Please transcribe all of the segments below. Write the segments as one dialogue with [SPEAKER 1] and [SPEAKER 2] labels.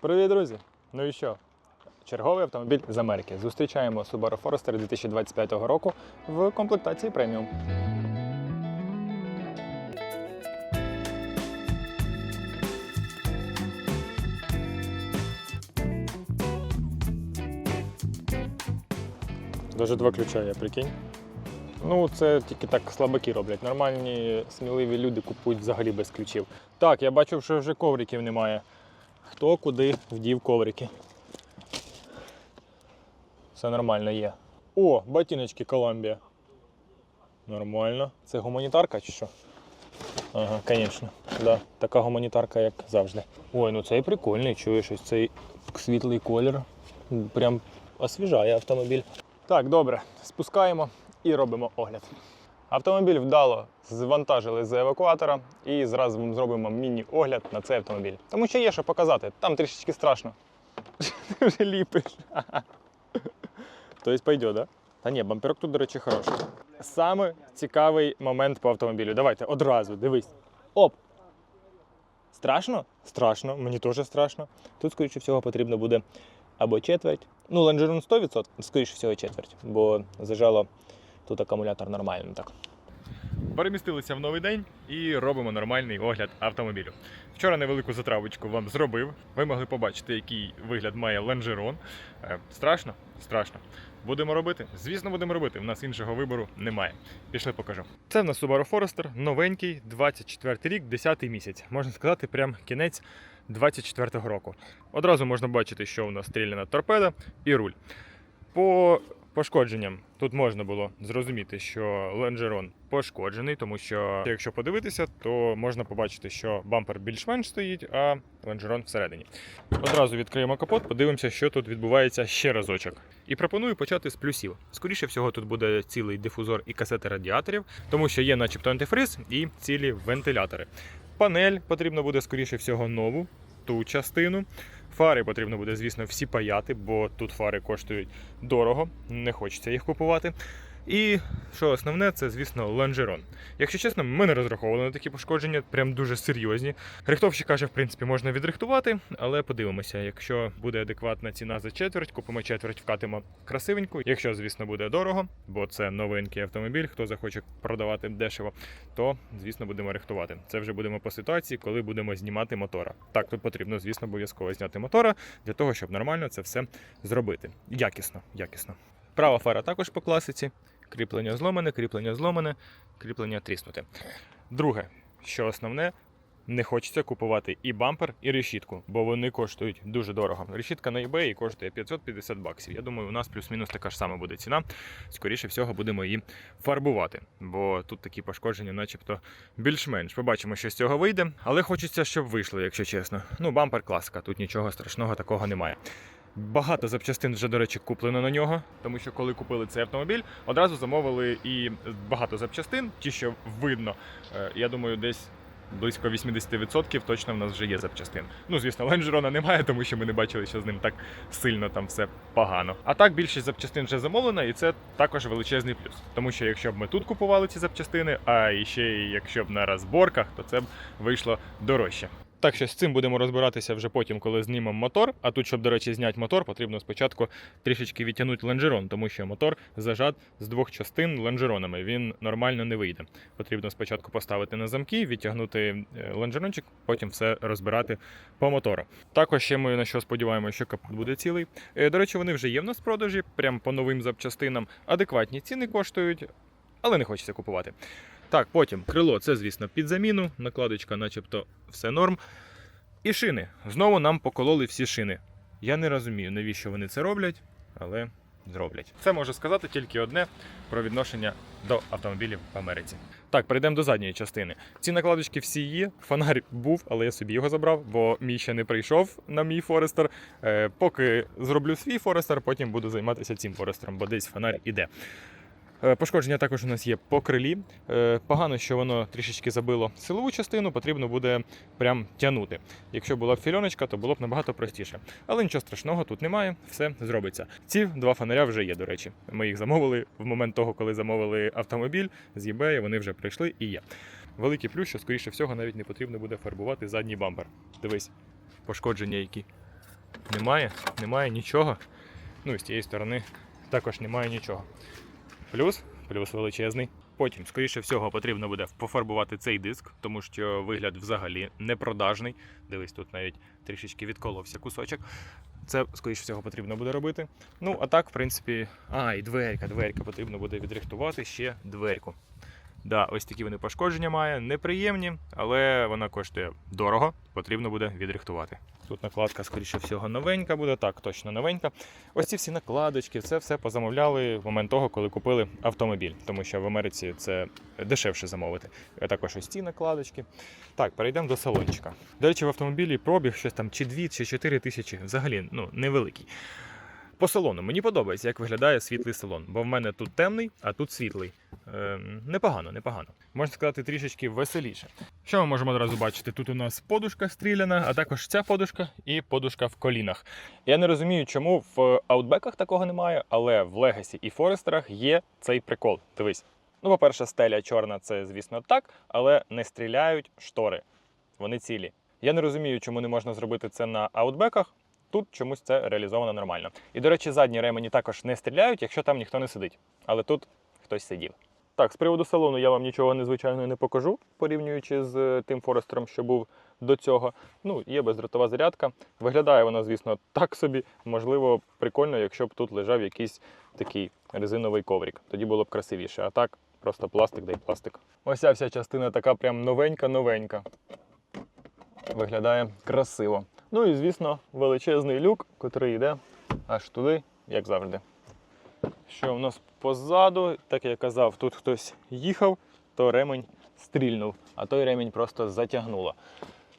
[SPEAKER 1] Привіт, друзі! Ну і що? Черговий автомобіль з Америки. Зустрічаємо Subaru Forester 2025 року в комплектації преміум. Даже два ключа є, прикинь. Ну, це тільки так слабаки роблять. Нормальні, сміливі люди купують взагалі без ключів. Так, я бачив, що вже ковриків немає. Хто куди вдів коврики. Все нормально є. О, ботиночки Колумбія. Нормально. Це гуманітарка чи що? Ага, звісно. Да, така гуманітарка, як завжди. Ой, ну цей прикольний, чуєш, ось цей світлий колір. Прям освіжає автомобіль. Так, добре, спускаємо і робимо огляд. Автомобіль вдало звантажили з евакуатора і зразу зробимо міні-огляд на цей автомобіль. Тому що є що показати, там трішечки страшно. Ти вже ліпиш. Тобто пойде, да? Та ні, бамперок тут, до речі, хороший. Саме цікавий момент по автомобілю. Давайте одразу, дивись. Оп! Страшно? Страшно, мені теж страшно. Тут, скоріше всього, потрібно буде або четверть. Ну, лонжерон 100%, скоріше всього, четверть, бо зажало тут акумулятор нормально так. Перемістилися в новий день і робимо нормальний огляд автомобілю. Вчора невелику затравочку вам зробив. Ви могли побачити, який вигляд має лонжерон. Е, Страшно? Страшно. Будемо робити? Звісно, будемо робити. У нас іншого вибору немає. Пішли покажу. Це в нас Subaru Forester, новенький, 24 рік, 10 місяць. Можна сказати, прям кінець 24-го року. Одразу можна бачити, що у нас стріляна торпеда і руль. По пошкодженням тут можна було зрозуміти, що лонжерон пошкоджений, тому що якщо подивитися, то можна побачити, що бампер більш-менш стоїть, а лонжерон всередині. Одразу відкриємо капот, подивимося, що тут відбувається ще разочок. І пропоную почати з плюсів. Скоріше всього, тут буде цілий дифузор і касети радіаторів, тому що є, начебто, антифриз і цілі вентилятори. Панель потрібно буде, скоріше всього, нову, ту частину. Фари потрібно буде, звісно, всі паяти, бо тут фари коштують дорого, не хочеться їх купувати. І що основне, це, звісно, лонжерон. Якщо чесно, ми не розраховували на такі пошкодження, прям дуже серйозні. Рихтовщик каже, в принципі, можна відрихтувати, але подивимося, якщо буде адекватна ціна за четверть, купимо четверть, вкатимо красивеньку. Якщо, звісно, буде дорого, бо це новенький автомобіль, хто захоче продавати дешево, то, звісно, будемо рихтувати. Це вже будемо по ситуації, коли будемо знімати мотора. Так, тут потрібно, звісно, обов'язково зняти мотора для того, щоб нормально це все зробити. Якісно, якісно. Права фара також по класиці. Кріплення зломане, кріплення зломане, кріплення тріснуте. Друге, що основне, не хочеться купувати і бампер, і решітку, бо вони коштують дуже дорого. Решітка на eBay коштує 550 баксів. Я думаю, у нас плюс-мінус така ж сама буде ціна. Скоріше всього, будемо її фарбувати, бо тут такі пошкодження, начебто, більш-менш. Побачимо, що з цього вийде, але хочеться, щоб вийшло, якщо чесно. Ну, бампер класика, тут нічого страшного такого немає. Багато запчастин вже, до речі, куплено на нього, тому що коли купили цей автомобіль, одразу замовили і багато запчастин, ті, що видно. Е, Я думаю, десь близько 80% точно в нас вже є запчастин. Ну, звісно, ленджерона немає, тому що ми не бачили, що з ним так сильно там все погано. А так більшість запчастин вже замовлена, і це також величезний плюс. Тому що якщо б ми тут купували ці запчастини, а і ще якщо б на розборках, то це б вийшло дорожче. Так що з цим будемо розбиратися вже потім, коли знімемо мотор. А тут, щоб, до речі, зняти мотор, потрібно спочатку трішечки відтягнути лонжерон, тому що мотор зажат з двох частин лонжеронами. Він нормально не вийде. Потрібно спочатку поставити на замки, відтягнути е, лонжерончик, потім все розбирати по мотору. Також ще ми на що сподіваємося, що капот буде цілий. Е, До речі, вони вже є в нас в продажі, прям по новим запчастинам. Адекватні ціни коштують, але не хочеться купувати. Так, потім крило це, звісно, під заміну, накладочка, начебто, все норм. І шини. Знову нам покололи всі шини. Я не розумію, навіщо вони це роблять, але зроблять. Це можу сказати тільки одне про відношення до автомобілів в Америці. Так, перейдемо до задньої частини. Ці накладочки всі є. Фонарь був, але я собі його забрав, бо мій ще не прийшов на мій Форестер. Е, поки зроблю свій Форестер, потім буду займатися цим Форестером, бо десь фонарь іде. Е, Пошкодження також у нас є по крилі. Е, Погано, що воно трішечки забило силову частину, потрібно буде прям тягнути. Якщо була б фільоночка, то було б набагато простіше. Але нічого страшного тут немає, все зробиться. Ці два фонаря вже є, до речі. Ми їх замовили в момент того, коли замовили автомобіль з eBay, вони вже прийшли і є. Великий плюс, що, скоріше всього, навіть не потрібно буде фарбувати задній бампер. Дивись, пошкодження які. немає, немає нічого. Ну і з цієї сторони також немає нічого. Плюс, плюс величезний. Потім, скоріше всього, потрібно буде пофарбувати цей диск, тому що вигляд взагалі непродажний. Дивись, тут навіть трішечки відколовся кусочок. Це, скоріше всього, потрібно буде робити. Ну, а так, в принципі, а, і дверка, дверка потрібно буде відрихтувати ще дверку. Да, ось такі вони пошкодження має, неприємні, але вона коштує дорого, потрібно буде відрихтувати. Тут накладка, скоріше всього, новенька буде, так, точно новенька. Ось ці всі накладочки, це все позамовляли в момент того, коли купили автомобіль, тому що в Америці це дешевше замовити. Також ось ці накладочки. Так, перейдемо до салончика. До речі, в автомобілі пробіг щось там чи 2, чи 4 тисячі, взагалі ну, невеликий. По салону мені подобається, як виглядає світлий салон, бо в мене тут темний, а тут світлий. Ем, непогано, непогано. Можна сказати, трішечки веселіше. Що ми можемо одразу бачити? Тут у нас подушка стріляна, а також ця подушка і подушка в колінах. Я не розумію, чому в аутбеках такого немає, але в Легасі і Форестерах є цей прикол. Дивись. Ну, по-перше, стеля чорна, це, звісно, так, але не стріляють штори. Вони цілі. Я не розумію, чому не можна зробити це на аутбеках. Тут чомусь це реалізовано нормально. І, до речі, задні ремені також не стріляють, якщо там ніхто не сидить. Але тут хтось сидів. Так, з приводу салону я вам нічого незвичайного не покажу, порівнюючи з е, тим Форестером, що був до цього. Ну, є бездротова зарядка. Виглядає вона, звісно, так собі. Можливо, прикольно, якщо б тут лежав якийсь такий резиновий коврик. Тоді було б красивіше. А так, просто пластик да й пластик. Ось ця вся частина така прям новенька-новенька. Виглядає красиво. Ну і, звісно, величезний люк, котрий йде аж туди, як завжди. Що в нас позаду, так я казав, тут хтось їхав, то ремень стрільнув, а той ремень просто затягнуло.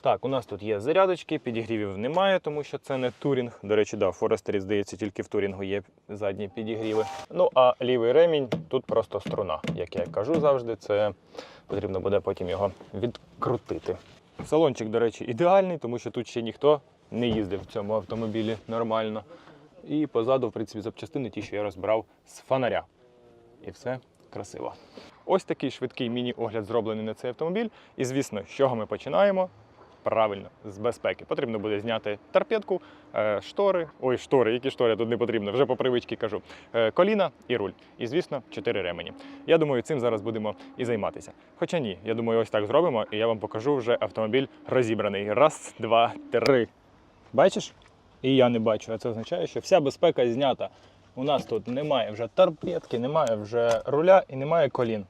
[SPEAKER 1] Так, у нас тут є зарядочки, підігрівів немає, тому що це не турінг. До речі, да, в Форестері, здається, тільки в турінгу є задні підігріви. Ну, а лівий ремінь тут просто струна. Як я кажу завжди, це потрібно буде потім його відкрутити. Салончик, до речі, ідеальний, тому що тут ще ніхто не їздив в цьому автомобілі нормально. І позаду, в принципі, запчастини ті, що я розбирав з фонаря. І все красиво. Ось такий швидкий міні-огляд зроблений на цей автомобіль. І звісно, з чого ми починаємо? Правильно, з безпеки. Потрібно буде зняти торпедку, е, штори. Ой, штори, які штори тут не потрібно, вже по привичці кажу. Е, Коліна і руль. І, звісно, чотири ремені. Я думаю, цим зараз будемо і займатися. Хоча ні, я думаю, ось так зробимо, і я вам покажу вже автомобіль розібраний. Раз, два, три. Бачиш? І я не бачу. А це означає, що вся безпека знята. У нас тут немає вже торпедки, немає вже руля і немає колін.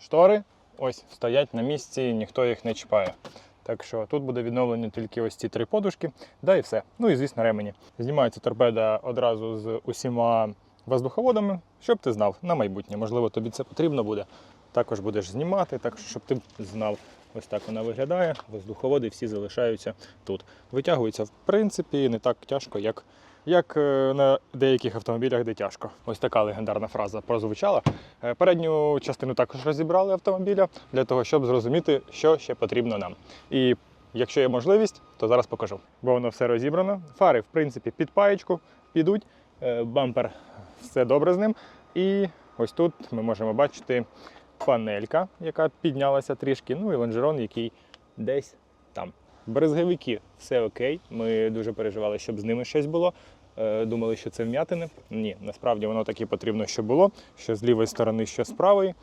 [SPEAKER 1] Штори ось стоять на місці, ніхто їх не чіпає. Так що тут буде відновлено тільки ось ці три подушки, да і все. Ну і звісно, ремені. Знімається торпеда одразу з усіма воздуховодами, щоб ти знав на майбутнє. Можливо, тобі це потрібно буде. Також будеш знімати, так щоб ти знав. Ось так вона виглядає. Воздуховоди всі залишаються тут. Витягуються, в принципі, не так тяжко, як, як е, на деяких автомобілях, де тяжко. Ось така легендарна фраза прозвучала. Е, Передню частину також розібрали автомобіля для того, щоб зрозуміти, що ще потрібно нам. І якщо є можливість, то зараз покажу. Бо воно все розібрано. Фари, в принципі, під паєчку підуть. Е, Бампер все добре з ним. І ось тут ми можемо бачити панелька, яка піднялася трішки, ну і лонжерон, який десь там. Брезговики все окей. Ми дуже переживали, щоб з ними щось було. Е, Думали, що це вм'ятини. Ні, насправді воно таки потрібно, щоб було. Що з лівої сторони, що з правої.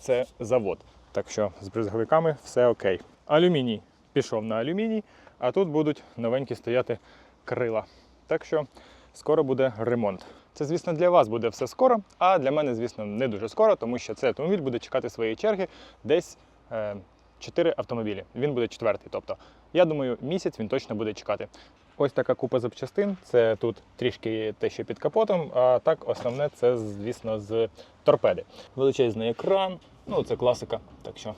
[SPEAKER 1] Це завод. Так що з брезговиками все окей. Алюміній пішов на алюміній, а тут будуть новенькі стояти крила. Так що скоро буде ремонт. Це, звісно, для вас буде все скоро, а для мене, звісно, не дуже скоро, тому що цей автомобіль буде чекати своєї черги десь е, 4 автомобілі. Він буде четвертий. Тобто, я думаю, місяць він точно буде чекати. Ось така купа запчастин. Це тут трішки те, що під капотом. А так, основне це, звісно, з торпеди. Величезний екран, ну це класика. Так що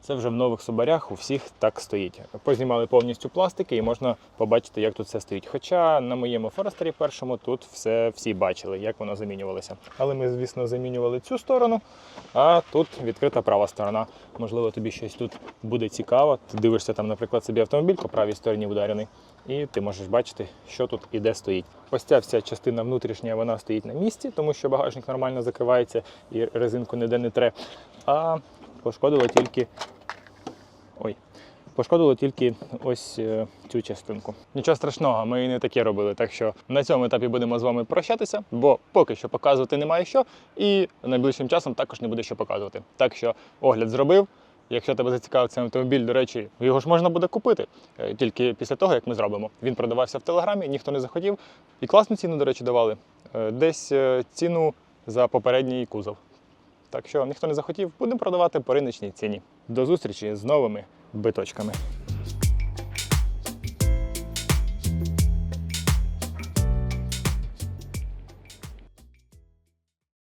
[SPEAKER 1] це вже в нових собарях у всіх так стоїть. Познімали повністю пластики і можна побачити, як тут все стоїть. Хоча на моєму Форестері першому тут все всі бачили, як воно замінювалося. Але ми, звісно, замінювали цю сторону, а тут відкрита права сторона. Можливо, тобі щось тут буде цікаво. Ти дивишся там, наприклад, собі автомобіль по правій стороні вдарений, і ти можеш бачити, що тут і де стоїть. Ось ця вся частина внутрішня вона стоїть на місці, тому що багажник нормально закривається і резинку ніде не тре. А пошкодило тільки Ой, Пошкодило тільки ось е, цю частинку. Нічого страшного, ми і не таке робили. Так що на цьому етапі будемо з вами прощатися, бо поки що показувати немає що, і найближчим часом також не буде що показувати. Так що огляд зробив. Якщо тебе зацікавив цей автомобіль, до речі, його ж можна буде купити е, тільки після того, як ми зробимо. Він продавався в телеграмі, ніхто не захотів. І класну ціну, до речі, давали. Е, Десь ціну за попередній кузов. Так що ніхто не захотів, будемо продавати по риночній ціні. До зустрічі з новими биточками.